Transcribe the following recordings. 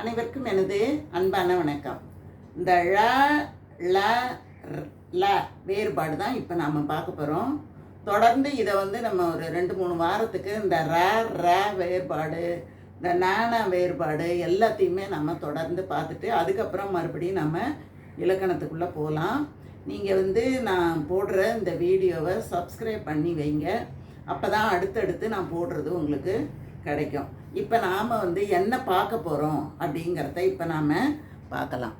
அனைவருக்கும் எனது அன்பான வணக்கம். இந்த ழ ல ல வேறுபாடு தான் இப்போ நாம் பார்க்க போகிறோம் தொடர்ந்து இதை வந்து நம்ம ஒரு ரெண்டு மூணு வாரத்துக்கு இந்த ர ர வேறுபாடு இந்த நான வேறுபாடு எல்லாத்தையுமே நம்ம தொடர்ந்து பார்த்துட்டு அதுக்கப்புறம் மறுபடியும் நம்ம இலக்கணத்துக்குள்ளே போகலாம் நீங்கள் வந்து நான் போடுற இந்த வீடியோவை சப்ஸ்கிரைப் பண்ணி வைங்க. அப்போ தான் அடுத்தடுத்து நான் போடுறது உங்களுக்கு கிடைக்கும். இப்போ நாம் வந்து என்ன பார்க்க போகிறோம் அப்படிங்கிறத இப்போ நாம் பார்க்கலாம்.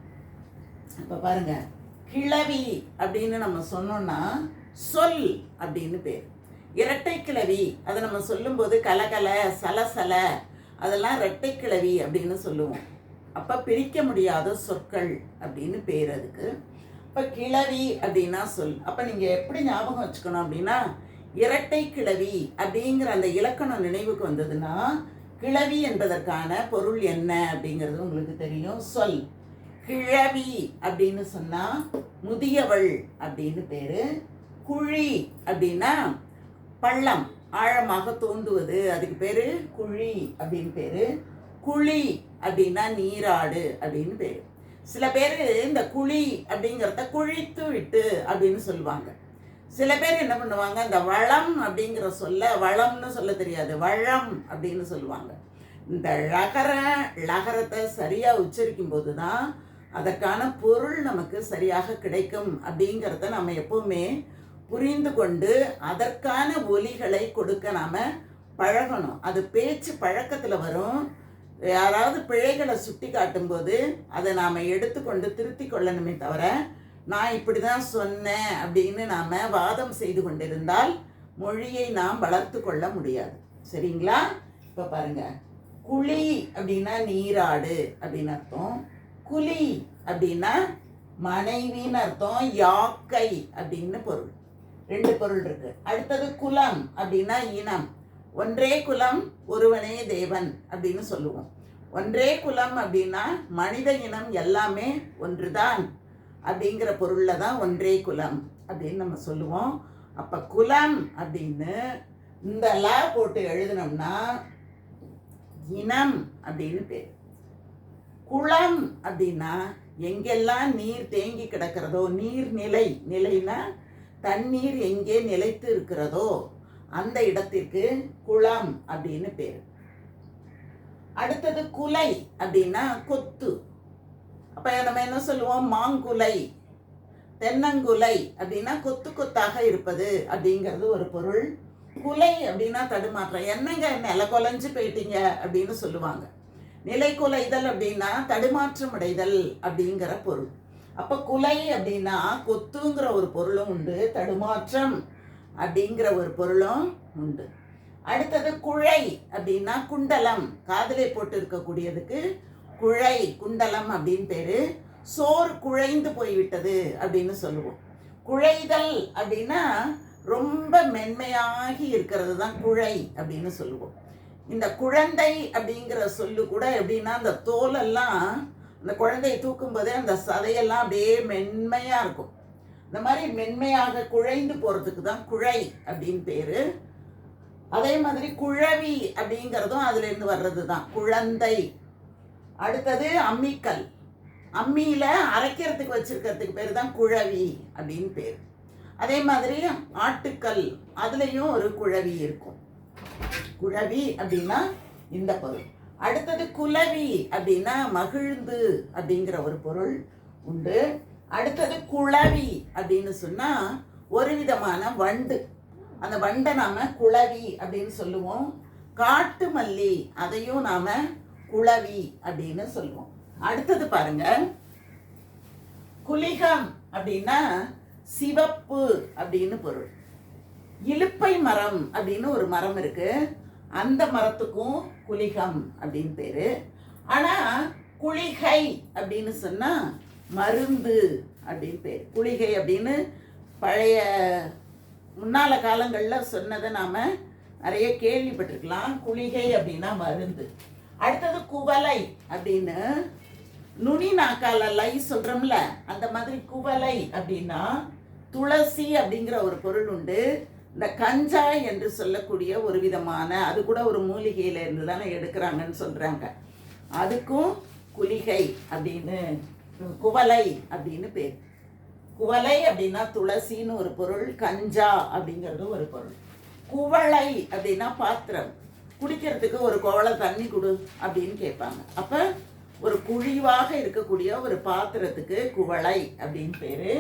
இப்போ பாருங்க. கிளவி அப்படின்னு நம்ம சொன்னோம்னா சொல் அப்படின்னு பேர். இரட்டை கிளவி அதை நம்ம சொல்லும்போது கலகல சலசல அதெல்லாம் இரட்டை கிளவி அப்படின்னு சொல்லுவோம். அப்போ பிரிக்க முடியாத சொற்கள் அப்படின்னு பேர் அதுக்கு. இப்போ கிளவி அப்படின்னா சொல். அப்போ நீங்கள் எப்படி ஞாபகம் வச்சுக்கணும் அப்படின்னா இரட்டை கிளவி அப்படிங்கிற அந்த இலக்கணம் நினைவுக்கு வந்ததுன்னா கிளவி என்பதற்கான பொருள் என்ன அப்படிங்கிறது உங்களுக்கு தெரியும். சொல். கிழவி அப்படின்னு சொன்னால் முதியவள் அப்படின்னு பேரு. குழி அப்படின்னா பள்ளம் ஆழமாக தோண்டுவது அதுக்கு பேரு குழி அப்படின்னு பேரு. குழி அப்படின்னா நீராடு அப்படின்னு பேரு. சில பேர் இந்த குழி அப்படிங்கிறத குழித்து விட்டு அப்படின்னு சொல்லுவாங்க. சில பேர் என்ன பண்ணுவாங்க இந்த வளம் அப்படிங்கிற சொல்ல வளம்னு சொல்ல தெரியாது. வளம் அப்படின்னு சொல்லுவாங்க. இந்த லகர ழகரத்தை சரியாக உச்சரிக்கும் போது தான் அதற்கான பொருள் நமக்கு சரியாக கிடைக்கும் அப்படிங்கிறத நம்ம எப்போவுமே புரிந்து கொண்டு அதற்கான ஒலிகளை கொடுக்க நாம் பழகணும். அது பேச்சு பழக்கத்தில் வரும். யாராவது பிழைகளை சுட்டி காட்டும்போது அதை நாம் எடுத்துக்கொண்டு திருத்தி கொள்ளணுமே தவிர நான் இப்படி தான் சொன்னேன் அப்படின்னு நாம் வாதம் செய்து கொண்டிருந்தால் மொழியை நாம் வளர்த்து கொள்ள முடியாது. சரிங்களா? இப்போ பாருங்க. குழி அப்படின்னா நீராடு அப்படின்னு அர்த்தம். குழி அப்படின்னா மனைவின்னு அர்த்தம். யாக்கை அப்படின்னு பொருள். ரெண்டு பொருள் இருக்கு. அடுத்தது குலம் அப்படின்னா இனம். ஒன்றே குலம் ஒருவனே தேவன் அப்படின்னு சொல்லுவோம். ஒன்றே குலம் அப்படின்னா மனித இனம் எல்லாமே ஒன்றுதான். அப்படிங்கிற பொருளில் தான் ஒன்றே குலம் அப்படின்னு நம்ம சொல்லுவோம். அப்போ குலம் அப்படின்னு இந்த லா போட்டு எழுதினோம்னா இனம் அப்படின்னு பேர். குளம் அப்படின்னா எங்கெல்லாம் நீர் தேங்கி கிடக்கிறதோ நீர்நிலை நிலைனா தண்ணீர் எங்கே நிலைத்து இருக்கிறதோ அந்த இடத்திற்கு குளம் அப்படின்னு பேர். அடுத்தது குலை அப்படின்னா கொத்து. அப்போ நம்ம என்ன சொல்லுவோம்? மாங்குலை. தென்னங்குலை அப்படின்னா கொத்து கொத்தாக இருப்பது அப்படிங்கிறது ஒரு பொருள். குலை அப்படின்னா தடுமாற்றம். என்னங்க நில கொலைஞ்சு போயிட்டீங்க அப்படின்னு சொல்லுவாங்க. நிலை குலைதல் அப்படின்னா தடுமாற்றம் அடைதல் அப்படிங்கிற பொருள். அப்போ குலை அப்படின்னா கொத்துங்கிற ஒரு பொருளும் உண்டு தடுமாற்றம் அப்படிங்கிற ஒரு பொருளும் உண்டு. அடுத்தது குழை அப்படின்னா குண்டலம். காதலை போட்டு இருக்கக்கூடியதுக்கு குழை குண்டலம் அப்படின்னு பேரு. சோறு குழைந்து போய்விட்டது அப்படின்னு சொல்லுவோம். குழைதல் அப்படின்னா ரொம்ப மென்மையாகி இருக்கிறது தான் குழை அப்படின்னு சொல்லுவோம். இந்த குழந்தை அப்படிங்கிற சொல்லு கூட எப்படின்னா அந்த தோலெல்லாம் அந்த குழந்தையை தூக்கும் போதே அந்த சதையெல்லாம் அப்படியே மென்மையாக இருக்கும். இந்த மாதிரி மென்மையாக குழைந்து போகிறதுக்கு தான் குழை அப்படின்னு பேர். அதே மாதிரி குழவி அப்படிங்கிறதும் அதுலேருந்து வர்றது தான் குழந்தை அடுத்தது அம்மிக்கல். அம்மியில் அரைக்கிறதுக்கு வச்சுருக்கிறதுக்கு பேர் தான் குழவி அப்படின்னு பேர். அதே மாதிரி ஆட்டுக்கல் அதுலேயும் ஒரு குழவி இருக்கும். குழவி அப்படின்னா இந்த பொருள். அடுத்தது குலவி அப்படின்னா மகிழ்ந்து அப்படிங்கிற ஒரு பொருள் உண்டு. அடுத்தது குழவி அப்படின்னு சொன்னால் ஒரு விதமான வண்டு. அந்த வண்டை நாம குழவி அப்படின்னு சொல்லுவோம். காட்டு மல்லி அதையும் நாம குளவி அப்படின்னு சொல்லுவோம். அடுத்தது பாருங்க. குலிகம் அப்படின்னா சிவப்பு அப்படின்னு பொருள். இலுப்பை மரம் அப்படின்னு ஒரு மரம் இருக்கு. அந்த மரத்துக்கும் குலிகம் அப்படின்னு பேரு. ஆனா குளிகை அப்படின்னு சொன்னா மருந்து அப்படின்னு பேர். குளிகை அப்படின்னு பழைய முன்னால காலங்களில் சொன்னதை நாம நிறைய கேள்விப்பட்டிருக்கலாம். குளிகை அப்படின்னா மருந்து. அடுத்தது குவலை அப்படின்னு. நுனி நாக்கால லை சொல்றோம்ல அந்த மாதிரி குவலை அப்படின்னா துளசி அப்படிங்கிற ஒரு பொருள் உண்டு. இந்த கஞ்சாய் என்று சொல்லக்கூடிய ஒரு விதமான அது கூட ஒரு மூலிகையில இருந்து தானே எடுக்கிறாங்கன்னு சொல்றாங்க. அதுக்கும் குலிகை அப்படின்னு குவலை அப்படின்னு பேர். குவலை அப்படின்னா துளசின்னு ஒரு பொருள் கஞ்சா அப்படிங்கிறது ஒரு பொருள். குவளை அப்படின்னா பாத்திரம். குடிக்கிறதுக்கு ஒரு குவளை தண்ணி கொடு அப்படின்னு கேட்பாங்க. அப்போ ஒரு குழிவாக இருக்கக்கூடிய ஒரு பாத்திரத்துக்கு குவளை அப்படின்னு பேரு.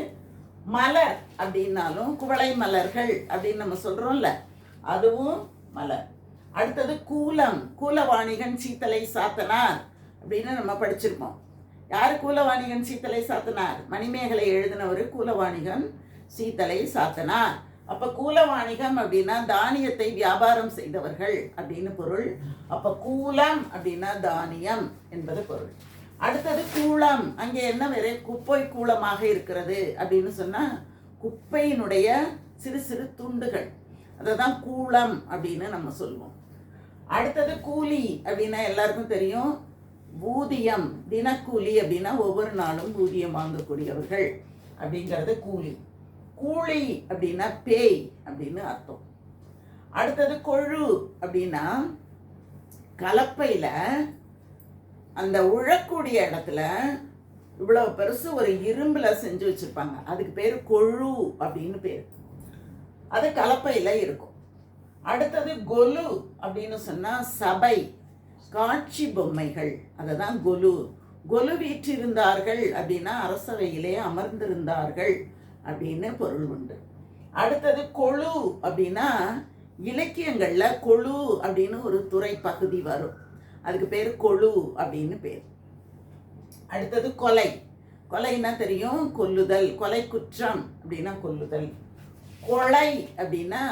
மலர் அப்படின்னாலும் குவளை மலர்கள் அப்படின்னு நம்ம சொல்றோம்ல அதுவும் மலர். அடுத்தது கூலம் கூலவாணிகன் சீத்தலை சாத்தனார் அப்படின்னு நம்ம படிச்சிருப்போம். யார் கூலவாணிகன் சீத்தலை சாத்தனார்? மணிமேகலை எழுதினவர் கூலவாணிகன் சீத்தலை சாத்தனார். அப்ப கூலவாணிகம் அப்படின்னா தானியத்தை வியாபாரம் செய்தவர்கள் அப்படின்னு பொருள். அப்ப கூலம் அப்படின்னா தானியம் என்பது பொருள். அடுத்தது கூலம். அங்கே என்ன வேற? குப்பை கூளமாக இருக்கிறது அப்படின்னு சொன்னால் குப்பையினுடைய சிறு சிறு துண்டுகள். அதை தான் கூலம் அப்படின்னு நம்ம சொல்லுவோம். அடுத்தது கூலி அப்படின்னா எல்லாருக்கும் தெரியும். ஊதியம். தினக்கூலி அப்படின்னா ஒவ்வொரு நாளும் ஊதியம் வாங்கக்கூடியவர்கள் அப்படிங்கிறது கூலி. கூலி அப்படின்னா பேய் அப்படின்னு அர்த்தம். அடுத்தது கொழு அப்படின்னா கலப்பையில் அந்த உழக்கூடிய இடத்துல இவ்வளோ பெருசு ஒரு இரும்பில் செஞ்சு வச்சுருப்பாங்க. அதுக்கு பேர் கொழு அப்படின்னு பேர். அது கலப்பையில் இருக்கும். அடுத்தது கொலு அப்படின்னு சொன்னால் சபை காட்சி பொம்மைகள் அதை தான் கொலு. கொலு வீற்றிருந்தார்கள் அப்படின்னா அரசவையிலே அமர்ந்திருந்தார்கள். அப்படின்னு பொருள் உண்டு. அடுத்தது கொழு அப்படின்னா இலக்கியங்களில் கொழு அப்படின்னு ஒரு துறை பகுதி வரும். அதுக்கு பேர் கொழு அப்படின்னு பேர். அடுத்தது கொலை. கொலைன்னா தெரியும் கொல்லுதல் கொலை குற்றம் அப்படின்னா கொல்லுதல். கொலை அப்படின்னா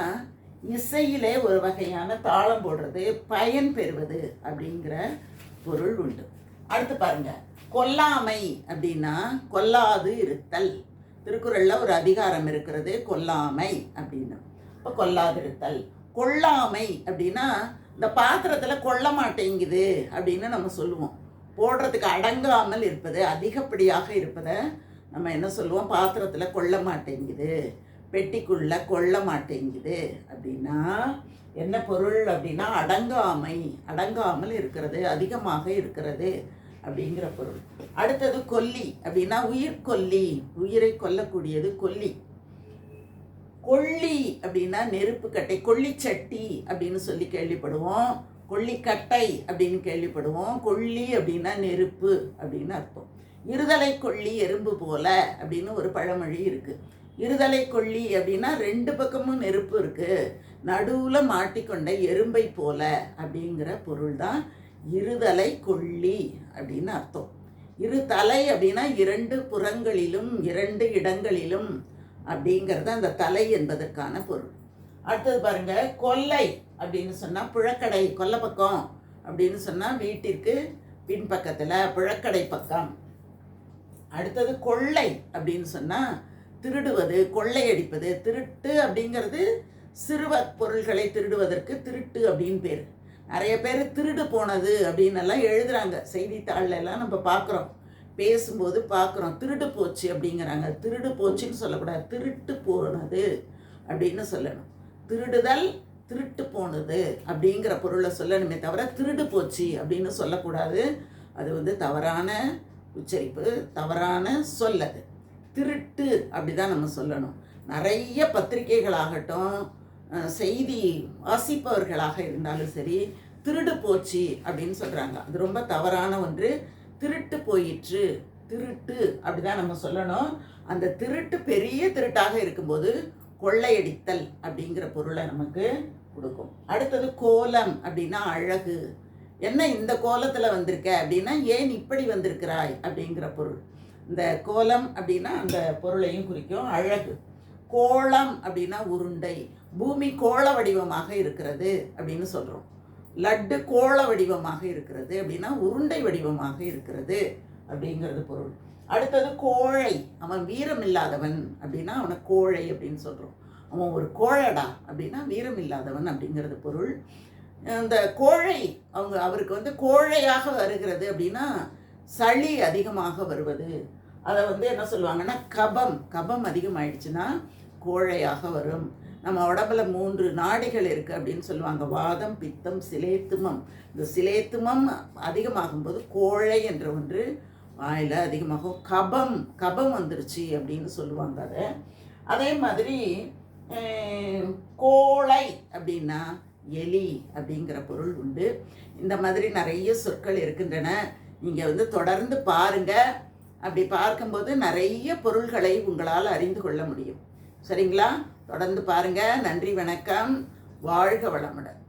இசையிலே ஒரு வகையான தாளம் போடுறது பயன் பெறுவது அப்படிங்கிற பொருள் உண்டு. அடுத்து பாருங்க. கொல்லாமை அப்படின்னா கொல்லாது இருத்தல். திருக்குறளில் ஒரு அதிகாரம் இருக்கிறது கொல்லாமை அப்படின்னு. இப்போ கொல்லாதிருத்தல் கொள்ளாமை அப்படின்னா இந்த பாத்திரத்தில் கொல்ல மாட்டேங்குது அப்படின்னு நம்ம சொல்லுவோம். போடுறதுக்கு அடங்காமல் இருப்பது அதிகப்படியாக இருப்பதை நம்ம என்ன சொல்லுவோம்? பாத்திரத்தில் கொல்ல மாட்டேங்குது. பெட்டிக்குள்ளே கொல்ல மாட்டேங்குது. அப்படின்னா என்ன பொருள் அப்படின்னா அடங்காமை. அடங்காமல் இருக்கிறது அதிகமாக இருக்கிறது. அப்படிங்கிற பொருள். அடுத்தது கொல்லி. அப்படின்னா உயிர் கொல்லி. உயிரை கொல்லக்கூடியது கொல்லி. கொல்லி அப்படின்னா நெருப்பு கட்டை. கொள்ளிச்சட்டி அப்படின்னு சொல்லி கேள்விப்படுவோம். கொல்லிக்கட்டை அப்படின்னு கேள்விப்படுவோம். கொல்லி அப்படின்னா நெருப்பு அப்படின்னு அர்த்தம். இருதலை கொல்லி எறும்பு போல அப்படின்னு ஒரு பழமொழி இருக்கு. இருதலை கொல்லி அப்படின்னா ரெண்டு பக்கமும் நெருப்பு இருக்கு. நடுவில் மாட்டிக்கொண்ட எறும்பை போல அப்படிங்கிற பொருள் தான் இருதலை கொள்ளி அப்படின்னு அர்த்தம். இரு தலை அப்படின்னா இரண்டு புறங்களிலும் இரண்டு இடங்களிலும் அப்படிங்கிறது அந்த தலை என்பதற்கான பொருள். அடுத்தது பாருங்க கொல்லை அப்படின்னு சொன்னால் புழக்கடை கொல்லை பக்கம் அப்படின்னு சொன்னால் வீட்டிற்கு பின்பக்கத்தில் புழக்கடை பக்கம். அடுத்தது கொள்ளை அப்படின்னு சொன்னால் திருடுவது கொள்ளையடிப்பது திருட்டு அப்படிங்கிறது சிறுவ பொருள்களை திருடுவதற்கு திருட்டு அப்படின்னு பேர். நிறைய பேர் திருடு போனது அப்படின்னு எல்லாம் எழுதுறாங்க. செய்தித்தாள்ல எல்லாம் நம்ம பார்க்குறோம். பேசும்போது பார்க்குறோம். திருடு போச்சு அப்படிங்கிறாங்க. திருடு போச்சுன்னு சொல்லக்கூடாது. திருட்டு போனது அப்படின்னு சொல்லணும். திருடுதல் திருட்டு போனது அப்படிங்கிற பொருளை சொல்லணுமே தவிர திருடு போச்சு அப்படின்னு சொல்லக்கூடாது. அது வந்து தவறான உச்சரிப்பு தவறான சொல்லது. திருட்டு திருட்டு அப்படிதான் நம்ம சொல்லணும். நிறைய பத்திரிகைகளாகட்டும் ஆகட்டும் செய்தி வாசிப்பவர்களாக இருந்தாலும் சரி திருடு போச்சு அப்படின்னு சொல்கிறாங்க அது ரொம்ப தவறான ஒன்று. திருட்டு போயிற்று திருட்டு அப்படிதான் நம்ம சொல்லணும். அந்த திருட்டு பெரிய திருட்டாக இருக்கும்போது கொள்ளையடித்தல் அப்படிங்கிற பொருளை நமக்கு கொடுக்கும். அடுத்தது கோலம் அப்படின்னா அழகு. என்ன இந்த கோலத்தில் வந்திருக்க அப்படின்னா ஏன் இப்படி வந்திருக்கிறாய் அப்படிங்கிற பொருள். இந்த கோலம் அப்படின்னா அந்த பொருளையும் குறிக்கும். அழகு. கோலம் அப்படின்னா உருண்டை. பூமி கோள வடிவமாக இருக்கிறது அப்படின்னு சொல்கிறோம் லட்டு கோள வடிவமாக இருக்கிறது அப்படின்னா உருண்டை வடிவமாக இருக்கிறது அப்படிங்கிறது பொருள். அடுத்தது கோழை. அவன் வீரம் இல்லாதவன் அப்படின்னா அவனை கோழை அப்படின்னு சொல்கிறோம் அவன் ஒரு கோழடா அப்படின்னா வீரம் இல்லாதவன் அப்படிங்கிறது பொருள். இந்த கோழை அவங்க அவருக்கு வந்து கோழையாக வருகிறது அப்படின்னா சளி அதிகமாக வருவது. அதை வந்து என்ன சொல்லுவாங்கன்னா கபம். கபம் அதிகமாயிடுச்சுன்னா கோழையாக வரும். நம்ம உடம்புல மூன்று நாடிகள் இருக்குது அப்படின்னு சொல்லுவாங்க. வாதம் பித்தம் சிலேத்துமம். இந்த சிலேத்துமம் அதிகமாகும்போது கோழை என்ற ஒன்று வாயில் அதிகமாகும். கபம் கபம் வந்துருச்சு அப்படின்னு சொல்லுவாங்க அதை. அதே மாதிரி கோழை அப்படின்னா எலி அப்படிங்கிற பொருள் உண்டு. இந்த மாதிரி நிறைய சொற்கள் இருக்கின்றன. நீங்கள் வந்து தொடர்ந்து பாருங்க. அப்படி பார்க்கும்போது நிறைய பொருள்களை உங்களால் அறிந்து கொள்ள முடியும். சரிங்களா? தொடர்ந்து பாருங்க. நன்றி வணக்கம். வாழ்க வளமுடன்.